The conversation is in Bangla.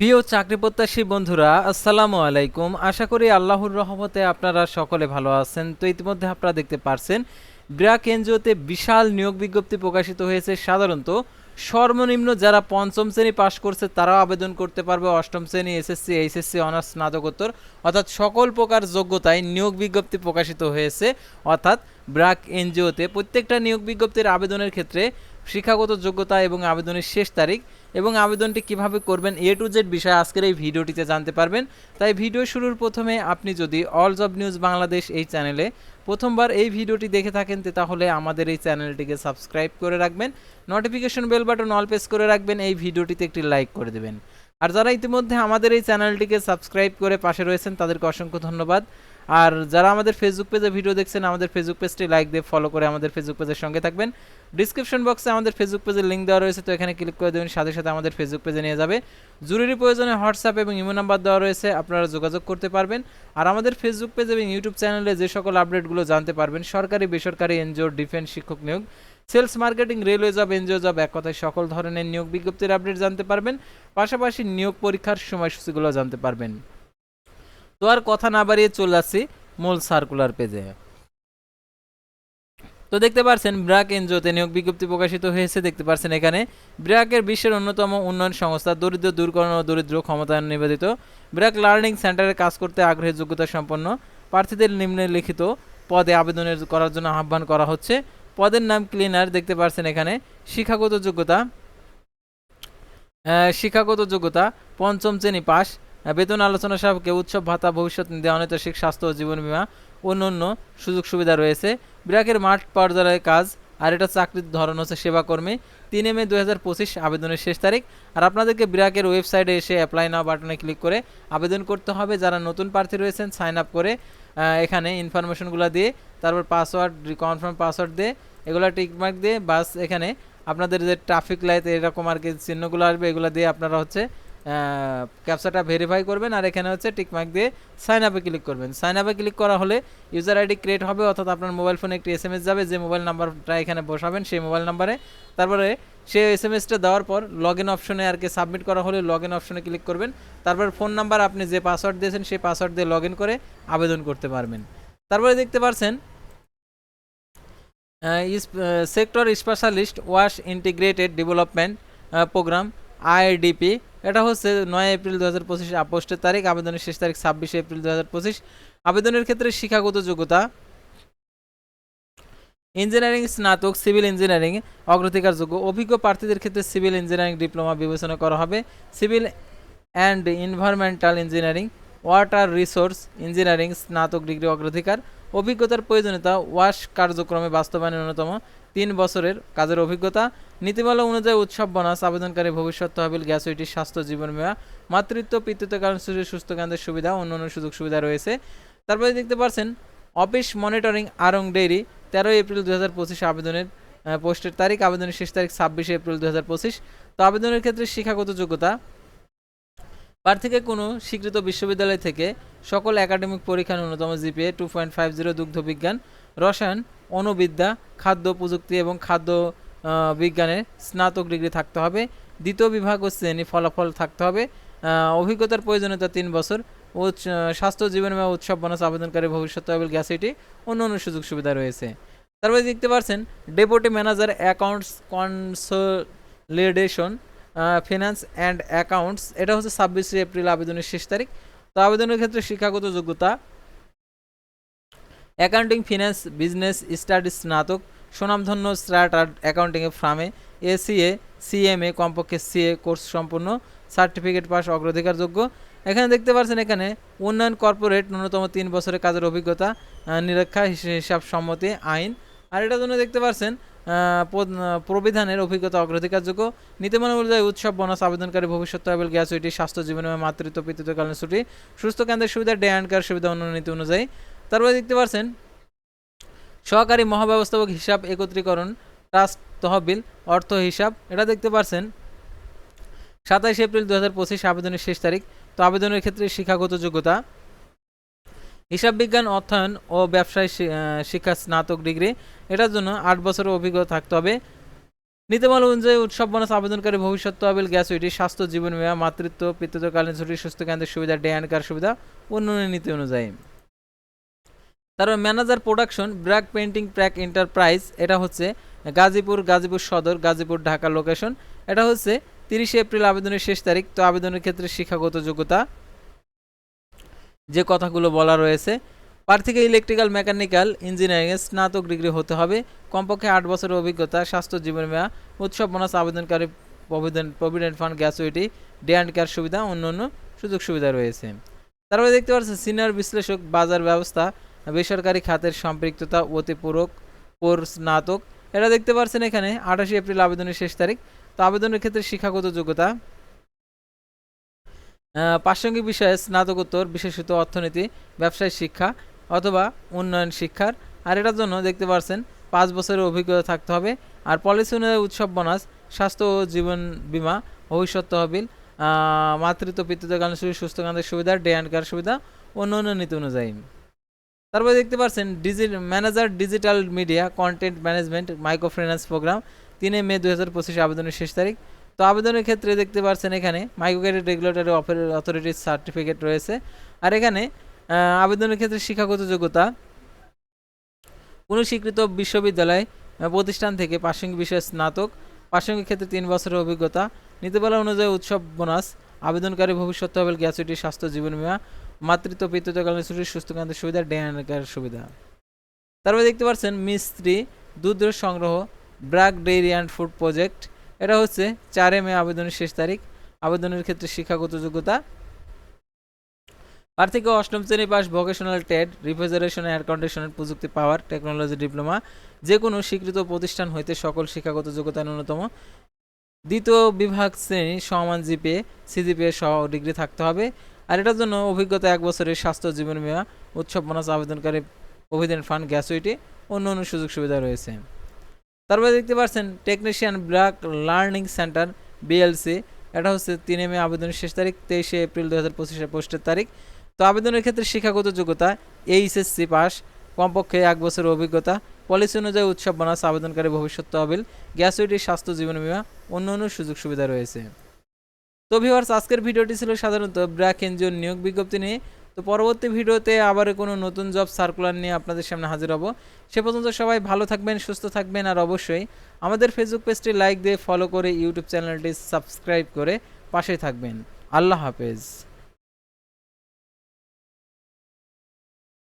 প্রিয় চাকরি প্রত্যাশী বন্ধুরা, আসসালামু আলাইকুম। আশা করি আল্লাহর রহমতে আপনারা সকলে ভালো আছেন। তো ইতিমধ্যে আপনারা দেখতে পারছেন ব্র্যাক এনজিওতে বিশাল নিয়োগ বিজ্ঞপ্তি প্রকাশিত হয়েছে। সাধারণত সর্বনিম্ন যারা পঞ্চম শ্রেণি পাশ করছে, তারাও আবেদন করতে পারবে অষ্টম শ্রেণি, এসএসসি, এইচএসসি, অনার্স, স্নাতকোত্তর। অর্থাৎ সকল প্রকার যোগ্যতায় নিয়োগ বিজ্ঞপ্তি প্রকাশিত হয়েছে। অর্থাৎ ব্র্যাক এনজিওতে প্রত্যেকটা নিয়োগ বিজ্ঞপ্তির আবেদনের ক্ষেত্রে শিক্ষাগত যোগ্যতা এবং আবেদনের শেষ তারিখ এবং আবেদনটি কীভাবে করবেন এ টু জেড বিষয়ে আজকের এই ভিডিওটিতে জানতে পারবেন। তাই ভিডিও শুরুর প্রথমে আপনি যদি অল জব নিউজ বাংলাদেশ এই চ্যানেলে প্রথমবার এই ভিডিওটি দেখে থাকেন তাহলে আমাদের এই চ্যানেলটিকে সাবস্ক্রাইব করে রাখবেন notification bell button all press করে রাখবেন, এই ভিডিওটিতে একটি লাইক করে দেবেন। আর যারা ইতিমধ্যে আমাদের এই চ্যানেলটিকে সাবস্ক্রাইব করে পাশে রয়েছেন, তাদেরকে অসংখ্য ধন্যবাদ। আর যারা আমাদের ফেসবুক পেজে ভিডিও দেখছেন, আমাদের ফেসবুক পেজটি লাইক দিয়ে ফলো করে আমাদের ফেসবুক পেজের সঙ্গে থাকবেন। ডিসক্রিপশন বক্সে আমাদের ফেসবুক পেজের লিঙ্ক দেওয়া রয়েছে, তো এখানে ক্লিক করে দেবেন সাথে সাথে আমাদের ফেসবুক পেজে নিয়ে যাবে। জরুরি প্রয়োজনে হোয়াটসঅ্যাপ এবং ইমো নাম্বার দেওয়া রয়েছে, আপনারা যোগাযোগ করতে পারবেন। আর আমাদের ফেসবুক পেজ এবং ইউটিউব চ্যানেলে যে সকল আপডেটগুলো জানতে পারবেন, সরকারি, বেসরকারি এনজিও ডিফেন্স শিক্ষক নিয়োগ sales marketing railway job NGO job এক কথায় সকল ধরনের নিয়োগ বিজ্ঞপ্তির আপডেট জানতে পারবেন। পাশাপাশি নিয়োগ পরীক্ষার সময়সূচিগুলো জানতে পারবেন। তো আর কথা না বাড়িয়ে চলে আসছি মূল সার্কুলার পেজে তো দেখতে পারছেন ব্র্যাক এনজিওতে নিয়োগ বিজ্ঞপ্তি প্রকাশিত হয়েছে। দেখতে পারছেন এখানে ব্র্যাকের বিশ্বের অন্যতম উন্নয়ন সংস্থা দরিদ্র দূরকরণ ও দরিদ্র ক্ষমতায়ন নিবেদিত। ব্র্যাক লার্নিং সেন্টারে কাজ করতে আগ্রহী যোগ্যতা সম্পন্ন প্রার্থীদের নিম্নলিখিত পদে আবেদনের করার জন্য আহ্বান করা হচ্ছে। পদের নাম ক্লিনার দেখতে পারছেন এখানে শিক্ষাগত যোগ্যতা শিক্ষাগত যোগ্যতা পঞ্চম শ্রেণি আহ, বেতন আলোচনা সাপেক্ষে উৎসব, ভাতা, ভবিষ্যৎ নিধি অনৈতিক স্বাস্থ্য ও জীবন বীমা, অন্য অন্য সুযোগ সুবিধা রয়েছে। ব্র্যাকের মাঠ পর্যায়ে কাজ, আর এটা চাকরির ধরন হচ্ছে সেবাকর্মী। তিন মে দু হাজার পঁচিশ আবেদনের শেষ তারিখ। আর আপনাদেরকে ব্র্যাকের ওয়েবসাইটে এসে অ্যাপ্লাই নাও বাটনে ক্লিক করে আবেদন করতে হবে। যারা নতুন প্রার্থী রয়েছেন সাইন আপ করে এখানে ইনফরমেশনগুলো দিয়ে, তারপর পাসওয়ার্ড কনফার্ম পাসওয়ার্ড দিয়ে, এগুলো টিকমার্ক দিয়ে, বাস এখানে আপনাদের যে ট্রাফিক লাইট এরকম আর কি চিহ্নগুলো আসবে, এগুলো দিয়ে আপনারা হচ্ছে ক্যাপচাটা ভেরিফাই করবেন আর এখানে হচ্ছে টিকমার্ক দিয়ে সাইন আপে ক্লিক করবেন। সাইন আপে ক্লিক করা হলে ইউজার আইডি ক্রিয়েট হবে অর্থাৎ আপনার মোবাইল ফোনে একটি এস যাবে, যে মোবাইল নাম্বারটা এখানে বসাবেন সেই মোবাইল নাম্বারে তারপরে সেই এস এম এসটা দেওয়ার পর লগ ইন অপশনে আর কি সাবমিট করা হলে লগ ইন অপশনে ক্লিক করবেন। তারপর ফোন নাম্বার আপনি যে পাসওয়ার্ড দিয়েছেন সেই পাসওয়ার্ড দিয়ে লগ ইন করে আবেদন করতে পারবেন। তারপরে দেখতে পারছেন sector specialist wash integrated development programme IDP এটা হচ্ছে নয় এপ্রিল দু হাজার পঁচিশ পোস্টের তারিখ, আবেদনের শেষ তারিখ ছাব্বিশে এপ্রিল দু হাজার পঁচিশ। আবেদনের ক্ষেত্রে শিক্ষাগত যোগ্যতা, ইঞ্জিনিয়ারিং স্নাতক, সিভিল ইঞ্জিনিয়ারিং অগ্রাধিকার যোগ্য অভিজ্ঞ প্রার্থীদের ক্ষেত্রে সিভিল ইঞ্জিনিয়ারিং ডিপ্লোমা বিবেচনা করা হবে। Civil and environmental engineering, water resource engineering, স্নাতক ডিগ্রি অগ্রাধিকার। অভিজ্ঞতার প্রয়োজনীয়তা, ওয়াশ কার্যক্রমে বাস্তবায়নের অন্যতম। তিন বছরের কাজের অভিজ্ঞতা, নীতিমালা অনুযায়ী উৎসব, বোনাস, আবেদনকারী ভবিষ্যৎ তহবিল গ্যাসুইটি স্বাস্থ্য, জীবন বীমা, মাতৃত্ব, পিতৃত্ব, কারণ সুস্থ কেন্দ্রের সুবিধা অন্যান্য সুযোগ সুবিধা রয়েছে। তারপরে দেখতে পাচ্ছেন অফিস মনিটরিং আরং ডেইরি, তেরোই এপ্রিল দু হাজার পঁচিশ আবেদনের পোস্টের তারিখ, আবেদনের শেষ তারিখ ছাব্বিশে এপ্রিল দু হাজার পঁচিশ। তো আবেদনের ক্ষেত্রে শিক্ষাগত যোগ্যতা, প্রার্থীকে কোনো স্বীকৃত বিশ্ববিদ্যালয় থেকে সকল একাডেমিক পরীক্ষার ন্যূনতম GPA, two point five zero দুগ্ধ বিজ্ঞান রসায়ন অনুবিদ্যা খাদ্য প্রযুক্তি এবং খাদ্য আহ, বিজ্ঞানে স্নাতক ডিগ্রি থাকতে হবে। দ্বিতীয় বিভাগ ও শ্রেণি ফলাফল থাকতে হবে। অভিজ্ঞতার প্রয়োজনীয়তা তিন বছর। ও স্বাস্থ্য জীবন বা উৎসব বোনাস আবেদনকারী ভবিষ্যৎ তহবিল গ্যাসিটি অন্য অন্য সুযোগ সুবিধা রয়েছে। তারপরে দেখতে পাচ্ছেন deputy manager accounts consolidation finance and accounts এটা হচ্ছে ছাব্বিশে এপ্রিল আবেদনের শেষ তারিখ। তো আবেদনের ক্ষেত্রে শিক্ষাগত যোগ্যতা অ্যাকাউন্টিং ফিনান্স বিজনেস স্টাডিজ স্নাতক, সুনামধন্য স্টার্টার অ্যাকাউন্টিংয়ে ফার্মে এসিএ সিএমএ, কমপক্ষে সিএ কোর্স সম্পূর্ণ সার্টিফিকেট পাস, অগ্রাধিকারযোগ্য। এখানে দেখতে পাচ্ছেন এখানে উন্নয়ন কর্পোরেট ন্যূনতম তিন বছরের কাজের অভিজ্ঞতা নিরীক্ষা, হিস- হিসাব সম্মতি আইন। আর এটার জন্য দেখতে পাচ্ছেন প্রবিধানের অভিজ্ঞতা অগ্রাধিকারযোগ্য। নীতিমালা অনুযায়ী উৎসব, বোনাস, আবেদনকারী ভবিষ্যৎ, তহবিল, গ্যাস উইটি স্বাস্থ্য, জীবন মাতৃত্ব পিতৃত্বকালীন ছুটি, সুস্থ কেন্দ্রের সুবিধা, ডে অ্যান্ড কেয়ার সুবিধা, অন্য নীতি অনুযায়ী। তারপরে দেখতে পাচ্ছেন সহকারী মহাব্যবস্থাপক হিসাব একত্রীকরণ, ট্রাস্ট তহবিল, অর্থ হিসাব, এটা দেখতে পাচ্ছেন সাতাইশ এপ্রিল দু হাজার পঁচিশ আবেদনের শেষ তারিখ, তো আবেদনের ক্ষেত্রে শিক্ষাগত যোগ্যতা, হিসাব বিজ্ঞান, অর্থায়ন ও ব্যবসায় শিক্ষা স্নাতক ডিগ্রি, এটার জন্য আট বছরের অভিজ্ঞতা থাকতে হবে। নীতিমালা অনুযায়ী উৎসব বোনাস আবেদনকারী ভবিষ্যৎ তহবিল, গ্যাস উইটি স্বাস্থ্য, জীবন বিমা, মাতৃত্ব পিতৃত্বকালীন ছুটি সুস্থ কেন্দ্রের সুবিধা, ডে অ্যান্ড কার সুবিধা, উন্নয়নের নীতি অনুযায়ী। তারপর manager production BRAC painting প্র্যাক enterprise এটা হচ্ছে গাজীপুর গাজীপুর সদর, গাজীপুর ঢাকা লোকেশন এটা হচ্ছে তিরিশে এপ্রিল আবেদনের শেষ তারিখ। তো আবেদনের ক্ষেত্রে শিক্ষাগত যোগ্যতা যে কথাগুলো বলা রয়েছে, প্রার্থীকে ইলেকট্রিক্যাল মেকানিক্যাল ইঞ্জিনিয়ারিংয়ে স্নাতক ডিগ্রি হতে হবে। কমপক্ষে আট বছরের অভিজ্ঞতা, স্বাস্থ্য জীবন বিমা উৎসব বোনাস আবেদনকারী provident provident fund gratuity day and care সুবিধা অন্য অন্য সুযোগ সুবিধা রয়েছে। তারপরে দেখতে পাচ্ছেন, সিনিয়র বিশ্লেষক, বাজার ব্যবস্থা বেসরকারি খাতের সম্পৃক্ততা অতিপূরক কোর স্নাতক। এটা দেখতে পাচ্ছেন এখানে, আঠাশে এপ্রিল আবেদনের শেষ তারিখ। তো আবেদনের ক্ষেত্রে শিক্ষাগত যোগ্যতা। প্রাসঙ্গিক বিষয়ে স্নাতকোত্তর, বিশেষত অর্থনীতি, ব্যবসায় শিক্ষা অথবা উন্নয়ন শিক্ষার। আর এটার জন্য দেখতে পাচ্ছেন পাঁচ বছরের অভিজ্ঞতা থাকতে হবে। আর পলিসি অনুযায়ী উৎসব বোনাস, স্বাস্থ্য ও জীবন বীমা, ভবিষ্যৎ তহবিল মাতৃত্ব, পিতৃত্বকালীন সুযোগ, সুস্থ কান্তের সুবিধা, ডে অ্যান্ড কার সুবিধা, অন্যান্য নীতি অনুযায়ী। তারপরে দেখতে পাচ্ছেন DG manager digital media content management micro finance programme তিনে মে দু হাজার পঁচিশে আবেদনের শেষ তারিখ। তো আবেদনের ক্ষেত্রে দেখতে পাচ্ছেন এখানে মাইক্রো ক্রেডিট রেগুলেটরি অথরিটির সার্টিফিকেট রয়েছে। আর এখানে আবেদনের ক্ষেত্রে শিক্ষাগত যোগ্যতা কোনো স্বীকৃত বিশ্ববিদ্যালয় প্রতিষ্ঠান থেকে প্রাসঙ্গিক বিষয়ে স্নাতক, প্রাসঙ্গিক ক্ষেত্রে তিন বছরের অভিজ্ঞতা, নীতিমালা অনুযায়ী উৎসব বোনাস, আবেদনকারী ভবিষ্যৎ তহবিল গ্যাসুইটি স্বাস্থ্য জীবন বীমা মাতৃত্ব, পিতৃত্বকালীন সুস্থ কেন্দ্রের সুবিধা ডেয়ানকার সুবিধা। তারপরে দেখতে পাচ্ছেন মিস্ত্রি দুধ সংগ্রহ BRAC dairy and food project. এটা হচ্ছে চারে মে আবেদনের শেষ তারিখ। আবেদনের ক্ষেত্রে শিক্ষাগত যোগ্যতা। প্রার্থীকে অষ্টম শ্রেণি পাস ভোকেশনাল টেড রিফ্রিজারেশন, এয়ার কন্ডিশনের, প্রযুক্তি, পাওয়ার, টেকনোলজি, ডিপ্লোমা। যে কোনো স্বীকৃত প্রতিষ্ঠান হইতে সকল শিক্ষাগত যোগ্যতা ন্যূনতম। দ্বিতীয় বিভাগ শ্রেণি সমান জিপিএ, সিজিপিএ সহ ডিগ্রি থাকতে হবে। আর এটার জন্য অভিজ্ঞতা এক বছরের স্বাস্থ্য জীবন বিমা, উৎসব বোনাস আবেদনকারী প্রভিডেন্ট ফান্ড গ্যাসুইটি অন্য অন্য সুযোগ সুবিধা রয়েছে। তারপরে দেখতে পাচ্ছেন, technician black learning centre, BLC. এটা হচ্ছে তিনে মে আবেদনের শেষ তারিখ, তেইশে এপ্রিল দু হাজার পঁচিশে পোস্টের তারিখ। তো আবেদনের ক্ষেত্রে শিক্ষাগত যোগ্যতা, এইচএসসি পাস, কমপক্ষে এক বছরের অভিজ্ঞতা, পলিসি অনুযায়ী উৎসব বোনাস আবেদনকারী ভবিষ্যৎ তহবিল গ্যাসুইটি স্বাস্থ্য জীবন বিমা, অন্য অন্য সুযোগ সুবিধা রয়েছে। তো ভিউয়ার্স আজকের ভিডিওটি ছিল সাধারণত ব্র্যাক এঞ্জিন নিয়োগ বিজ্ঞপ্তি নিয়ে। তো পরবর্তী ভিডিওতে আবার কোনো নতুন জব সার্কুলার নিয়ে আপনাদের সামনে হাজির হব। সে পর্যন্ত সবাই ভালো থাকবেন, সুস্থ থাকবেন আর অবশ্যই আমাদের ফেসবুক পেজটি লাইক দিয়ে ফলো করে ইউটিউব চ্যানেলটি সাবস্ক্রাইব করে পাশে থাকবেন। আল্লাহ হাফেজ।